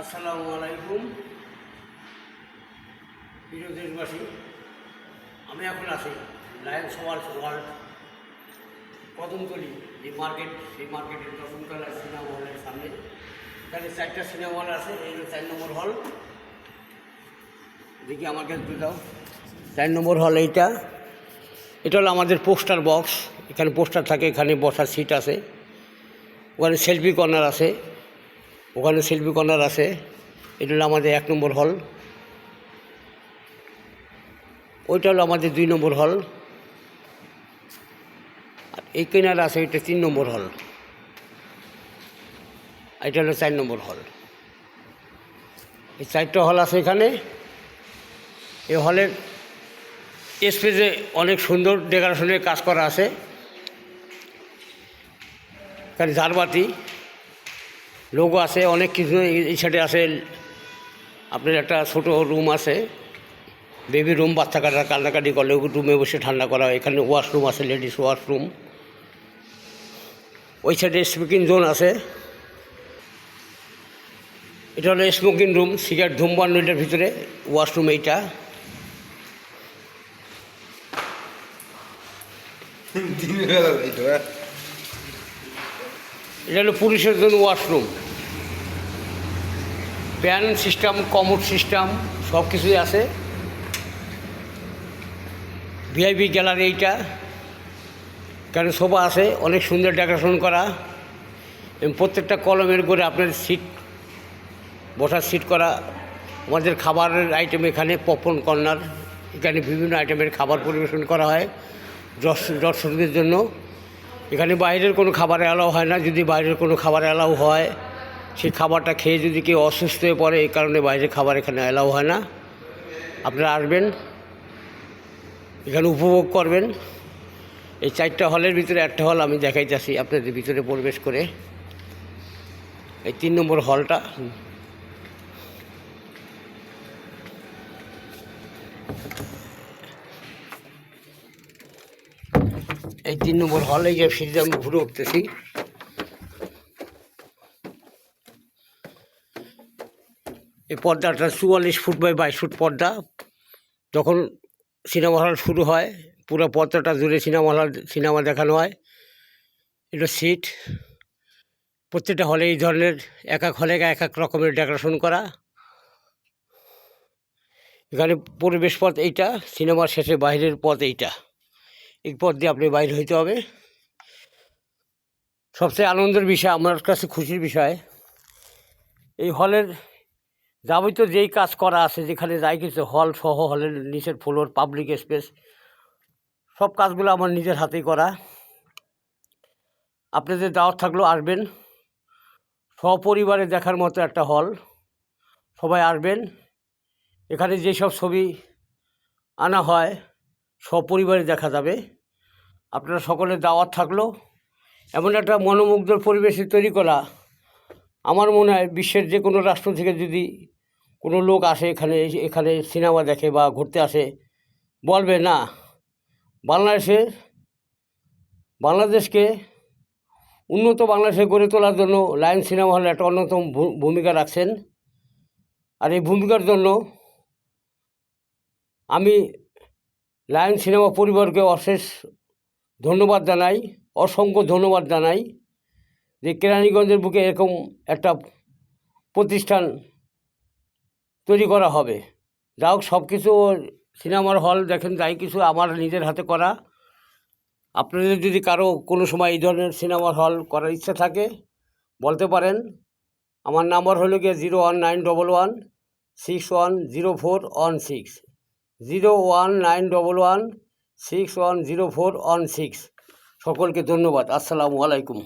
আসসালামু আলাইকুম। প্রিয় দেশবাসী, আমি এখন আছি লায়ন সবার ওয়ার্ল্ড কদমতলি যে মার্কেট সেই মার্কেটের দশমতলা সিনেমা হলের সামনে। এখানে চারটা সিনেমা হল আছে, এই চার নম্বর হল দেখি আমার কাছে দাও। চার নম্বর হল এইটা। এটা হলো আমাদের পোস্টার বক্স এখানে পোস্টার থাকে, এখানে বসার সিট আছে। ওখানে সেলফি কর্নার আছে। ওখানে শিল্পী কর্নার আছে। এটা হলো আমাদের এক নম্বর হল। ওইটা হলো আমাদের দুই নম্বর হল। আর এই কেনার আছে ওইটা তিন নম্বর হল। এটা হলো চার নম্বর হল। এই চারটা হল আছে এখানে। এই হলের স্পেসে অনেক সুন্দর ডেকোরেশনের কাজ করা আছে। এখানে ঝাড়বাতি। লোগো আছে অনেক কিছু এই- সাইডে আছে। আপনার একটা ছোট রুম আছে। বেবি রুম বাচ্চা কাটা কান্নাকাটি করলে রুমে বসে ঠান্ডা করা হয়। এখানে ওয়াশরুম আছে লেডিস ওয়াশরুম ওই সাইডে স্মোকিং জোন আছে। এটা হলো স্মোকিং রুম সিগারেট ধূমপান এটার ভিতরে ওয়াশরুম এইটা। এটা হলো পুলিশের জন্য washroom pan system, commode system, সব কিছুই আছে। ভিআইপি গ্যালারি এইটা কারণ সোফা আছে, অনেক সুন্দর ডেকোরেশন করা। এবং প্রত্যেকটা কলমের করে আপনার সিট, বসার সিট করা। আমাদের খাবারের আইটেম এখানে পপকর্ন কর্নার এখানে বিভিন্ন আইটেমের খাবার পরিবেশন করা হয় দর্শকদের জন্য। এখানে বাইরের কোনো খাবার অ্যালাউ হয় না, যদি বাইরের কোনো খাবার অ্যালাউ হয়। সেই খাবারটা খেয়ে যদি কেউ অসুস্থ হয়ে পড়ে, এই কারণে বাইরের খাবার এখানে অ্যালাউ হয় না। আপনারা আসবেন, এখানে উপভোগ করবেন। এই চারটা হলের ভিতরে একটা হল আমি দেখাইতেছি আপনাদের ভিতরে প্রবেশ করে। এই তিন নম্বর হলটা। এই তিন নম্বর হলে যে সিঁড়িতে আমি ঘুরে উঠতেছি। এই পর্দাটা চুয়াল্লিশ ফুট বাই বাইশ ফুট পর্দা। যখন সিনেমা হল শুরু হয়, পুরো পর্দাটা জুড়ে সিনেমা হল, সিনেমা দেখানো হয়। এটা সিট। প্রত্যেকটা হলে এই ধরনের এক এক হলে এক এক রকমের ডেকোরেশন করা। এখানে পরিবেশ পথ এইটা, সিনেমার শেষে বাইরের পথ এইটা। এই পথ দিয়ে আপনি বাইরে হইতে হবে। সবচেয়ে আনন্দের বিষয়, আমার কাছে খুশির বিষয়, এই হলের যাবতীয় যেই কাজ করা আছে, যেখানে যাই কিছু হল সহ হলের নিচের ফ্লোর পাবলিক স্পেস সব কাজগুলো আমার নিজের হাতেই করা। আপনাদের দাওয়াত থাকলেও আসবেন। সপরিবারে দেখার মতো একটা হল সবাই আসবেন। এখানে যেসব ছবি আনা হয়, সপরিবারে দেখা যাবে। আপনারা সকলের দাওয়াত থাকল। এমন একটা মনোমুগ্ধর পরিবেশে তৈরি করা আমার মনে হয় বিশ্বের যে কোনো রাষ্ট্র থেকে যদি কোনো লোক আসে এখানে এখানে সিনেমা দেখে বা ঘুরতে আসে, বলবে না, বাংলাদেশে, বাংলাদেশকে উন্নত বাংলাদেশে গড়ে তোলার জন্য লায়ন সিনেমা হল একটা অন্যতম ভূমিকা রাখছেন। আর এই ভূমিকার জন্য আমি লায়ন সিনেমা পরিবারকে অশেষ ধন্যবাদ জানাই, অসংখ্য ধন্যবাদ জানাই। যে কেরানীগঞ্জের বুকে এরকম একটা প্রতিষ্ঠান তৈরি করা হবে। যা হোক সব কিছু সিনেমার হল দেখেন, যাই কিছু আমার নিজের হাতে করা। আপনাদের যদি কারও কোনো সময় এই ধরনের সিনেমার হল করার ইচ্ছা থাকে, বলতে পারেন। আমার নাম্বার হলো গিয়ে zero one nine double one six one zero four one six. Zero one nine double one six one zero four one six. সকলকে ধন্যবাদ। আসসালামু আলাইকুম।